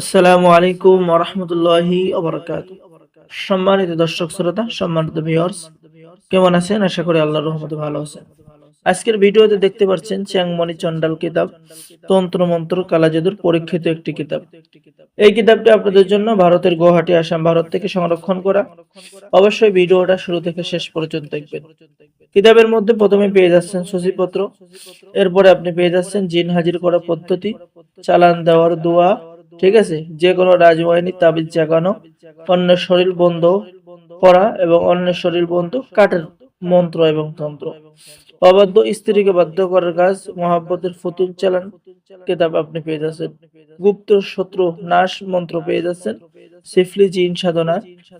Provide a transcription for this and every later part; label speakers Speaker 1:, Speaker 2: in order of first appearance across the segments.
Speaker 1: আসসালামু আলাইকুম ওরহমতুল্লাহি ওবরাকাত। সম্মানিত দর্শক শ্রোতা, সম্মানিত কেমন আছেন? আশা করি আল্লাহর রহমতে ভালো আছেন। আজকের ভিডিওতে দেখতে পাচ্ছেন চ্যাংমণি চন্ডাল কিতাব, তন্ত্র মন্ত্র কালাজাদুর পরীক্ষিত একটি কিতাব। এই কিতাবটি আপনাদের জন্য ভারতের গুয়াহাটি, আসাম, ভারত থেকে সংরক্ষণ করা। অবশ্যই ভিডিওটা শুরু থেকে শেষ পর্যন্ত দেখবেন। কিতাবের মধ্যে প্রথমে পেয়ে যাচ্ছেন সূচিপত্র। এরপরে আপনি পেয়ে যাচ্ছেন জিন হাজির করা পদ্ধতি, চালান দেওয়ার দোয়া ঠিক আছে? যে কোনো রাজবাহিনী তাবিজ জাগানো, অন্যের শরীর বন্ধ করা এবং অন্যের শরীর বন্ধ কাটের মন্ত্র এবং তন্ত্র। অবাধ্য স্ত্রীকে বাধ্য করার কাজ, মহাব্বতের ফুতুল চালান কিতাব আপনি পেয়ে যাচ্ছেন। গুপ্ত শত্রু নাশ মন্ত্র পেয়ে যাচ্ছেন। সিফলি জিন সাধনা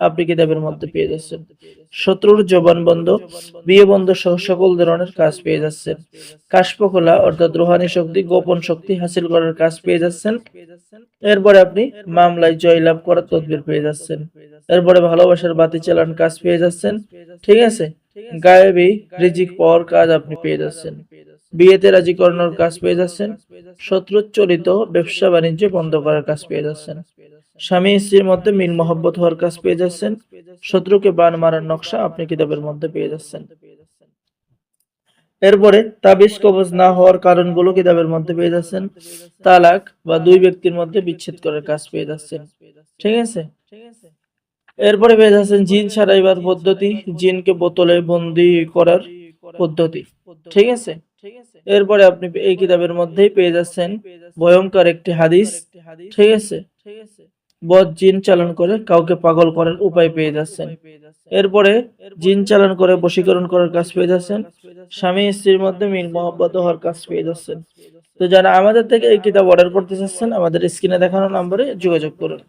Speaker 1: আপনি কিতাবের মধ্যে পেয়ে যাচ্ছেন। শত্রুর জবান বন্ধ, বিয়ে বন্ধ সহ সকল ধরনের কাজ পেয়ে যাচ্ছেন। কাশপকলা অর্থাৎ রোহানি শক্তি, গোপন শক্তি হাসিল করার কাজ পেয়ে যাচ্ছেন। এরপরে আপনি মামলায় জয়লাভ করার তদবির পেয়ে যাচ্ছেন। এরপরে ভালোবাসার বাতি চালান কাজ পেয়ে যাচ্ছেন। ঠিক আছে? গায়েবী রিজিক পাওয়ার কাজ আপনি পেয়ে যাচ্ছেন। বিয়েতে রাজি করানোর কাজ পেয়ে যাচ্ছেন। শত্রুর চলিত ব্যবসা বাণিজ্য বন্ধ করার কাজ পেয়ে যাচ্ছেন। স্বামী স্ত্রীর মধ্যে মিল মহব্বত হওয়ার কাজ পেয়ে যাচ্ছেন। শত্রুকে বান মারার নকশা আপনি কিতাবের মধ্যে পেয়ে যাচ্ছেন। এরপরে তাবিজ কবজ না হওয়ার কারণগুলো কিতাবের মধ্যে পেয়ে যাচ্ছেন, তালাক বা দুই ব্যক্তির মধ্যে বিচ্ছেদ করার কাজ পেয়ে যাচ্ছেন। ঠিক আছে? এরপরে পেয়ে যাচ্ছেন জিন ছাড়াইবার পদ্ধতি, জিনকে বোতলে বন্দি করার পদ্ধতি। ঠিক আছে? এরপরে আপনি এই কিতাবের মধ্যেই পেয়ে যাচ্ছেন ভয়ঙ্কর একটি হাদিস। ঠিক আছে? বদ জিন চালন করে কাউকে পাগল করার উপায় পেয়ে যাচ্ছেন। এরপরে জিন চালন করে বশীকরণ করার কাজ পেয়ে যাচ্ছেন। স্বামী স্ত্রীর মধ্যে মিল মহব্বত হওয়ার কাজ পেয়ে যাচ্ছেন। তো যারা আমাদের থেকে এই কিতাব অর্ডার করতে চাচ্ছেন, আমাদের স্ক্রিনে দেখানো নম্বরে যোগাযোগ করুন।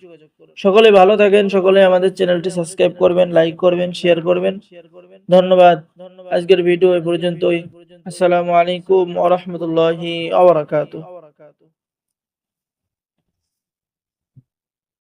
Speaker 1: সকলে ভালো থাকেন, সকলে আমাদের চ্যানেলটি সাবস্ক্রাইব করবেন লাইক করবেন শেয়ার করবেন। ধন্যবাদ। আজকের ভিডিও এই পর্যন্তই। আসসালামু আলাইকুম ওয়া রাহমাতুল্লাহি